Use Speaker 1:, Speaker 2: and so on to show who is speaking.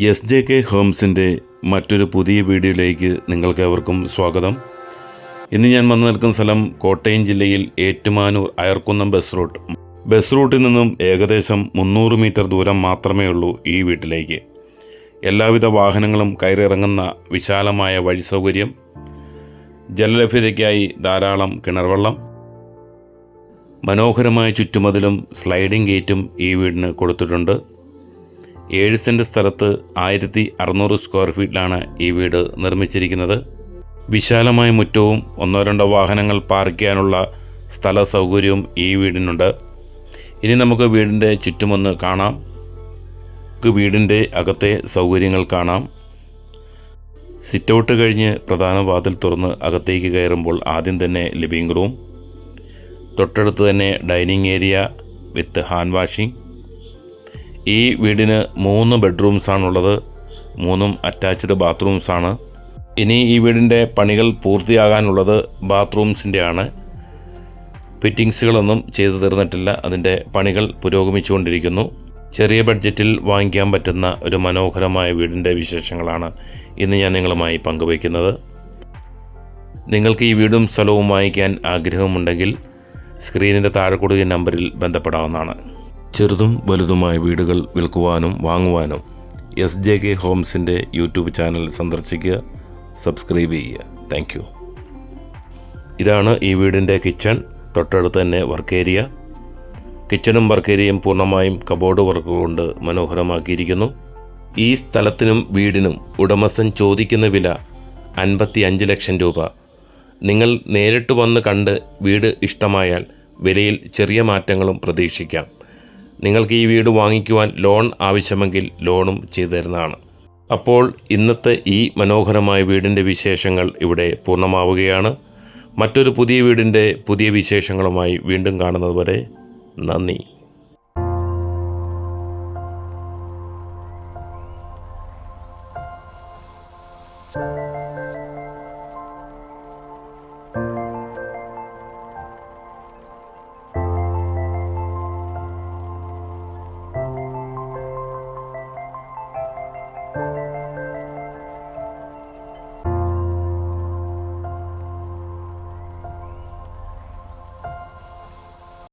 Speaker 1: S J K ഹോംസിന്റെ മറ്റൊരു പുതിയ വീഡിയോയിലേക്ക് നിങ്ങൾക്കേവർക്കും സ്വാഗതം. ഇന്ന് ഞാൻ വന്നു നിൽക്കുന്ന സ്ഥലം കോട്ടയം ജില്ലയിൽ Ettumanoor Ayarkunnam bus route. Bus റൂട്ടിൽ നിന്നും ഏകദേശം മുന്നൂറ് മീറ്റർ ദൂരം മാത്രമേ ഉള്ളൂ ഈ വീട്ടിലേക്ക്. എല്ലാവിധ വാഹനങ്ങളും കയറിയിറങ്ങുന്ന വിശാലമായ വഴി സൗകര്യം ജലലഭ്യതയ്ക്കായി ധാരാളം കിണർവെള്ളം. മനോഹരമായ ചുറ്റുമതിലും സ്ലൈഡിംഗ് ഗേറ്റും ഈ വീടിന് കൊടുത്തിട്ടുണ്ട്. ഏഴ് സെന്റ് സ്ഥലത്ത് ആയിരത്തി അറുന്നൂറ് സ്ക്വയർ ഫീറ്റിലാണ് ഈ വീട് നിർമ്മിച്ചിരിക്കുന്നത്. വിശാലമായ മുറ്റവും ഒന്നോ രണ്ടോ വാഹനങ്ങൾ പാർക്ക് ചെയ്യാനുള്ള സ്ഥല സൗകര്യവും ഈ വീടിനുണ്ട്. ഇനി നമുക്ക് വീടിന്റെ ചുറ്റുമൊന്ന് കാണാം. നമുക്ക് വീടിന്റെ അകത്തെ സൗകര്യങ്ങൾ കാണാം. സിറ്റൗട്ട് കഴിഞ്ഞ് പ്രധാന വാതിൽ തുറന്ന് അകത്തേക്ക് കയറുമ്പോൾ ആദ്യം തന്നെ ലിവിംഗ് റൂം തൊട്ടടുത്ത് തന്നെ dining area with hand washing ഈ വീടിന് മൂന്ന് ബെഡ്റൂംസാണുള്ളത് മൂന്നും അറ്റാച്ച്ഡ് ബാത്റൂംസാണ് ഇനി ഈ വീടിന്റെ പണികൾ പൂർത്തിയാകാനുള്ളത് ബാത്റൂംസിന്റെ ആണ് ഫിറ്റിങ്സുകളൊന്നും ചെയ്തു തീർന്നിട്ടില്ല. അതിന്റെ പണികൾ പുരോഗമിച്ചുകൊണ്ടിരിക്കുന്നു. ചെറിയ ബഡ്ജറ്റിൽ വാങ്ങിക്കാൻ പറ്റുന്ന ഒരു മനോഹരമായ വീടിന്റെ വിശേഷങ്ങളാണ് ഇന്ന് ഞാൻ നിങ്ങളുമായി പങ്കുവയ്ക്കുന്നത്. നിങ്ങൾക്ക് ഈ വീടും സ്ഥലവും വാങ്ങിക്കാൻ ആഗ്രഹമുണ്ടെങ്കിൽ സ്ക്രീനിന്റെ താഴെ കൊടുക്കുന്ന നമ്പറിൽ ബന്ധപ്പെടാവുന്നതാണ്. ചെറുതും വലുതുമായ വീടുകൾ വിൽക്കുവാനും വാങ്ങുവാനും എസ് ജെ കെ ഹോംസിന്റെ യൂട്യൂബ് ചാനൽ സന്ദർശിക്കുക സബ്സ്ക്രൈബ് ചെയ്യുക. താങ്ക് യു ഇതാണ് ഈ വീടിന്റെ കിച്ചൺ. തൊട്ടടുത്ത് തന്നെ വർക്ക് ഏരിയ. കിച്ചണും വർക്ക് ഏരിയയും പൂർണമായും കബോർഡ് വർക്ക് കൊണ്ട് മനോഹരമാക്കിയിരിക്കുന്നു. ഈ സ്ഥലത്തിനും വീടിനും ഉടമസ്ഥൻ ചോദിക്കുന്ന വില അൻപത്തി അഞ്ച് ലക്ഷം രൂപ. നിങ്ങൾ നേരിട്ട് വന്ന് കണ്ട് വീട് ഇഷ്ടമായാൽ വിലയിൽ ചെറിയ മാറ്റങ്ങളും പ്രതീക്ഷിക്കാം. നിങ്ങൾക്ക് ഈ വീട് വാങ്ങിക്കുവാൻ ലോൺ ആവശ്യമെങ്കിൽ ലോണും ചെയ്തു തരുന്നതാണ് അപ്പോൾ ഇന്നത്തെ ഈ മനോഹരമായ വീടിന്റെ വിശേഷങ്ങൾ ഇവിടെ പൂർണമാവുകയാണ് മറ്റൊരു പുതിയ വീടിന്റെ പുതിയ വിശേഷങ്ങളുമായി വീണ്ടും കാണുന്നത് വരെ നന്ദി Thank you. thank you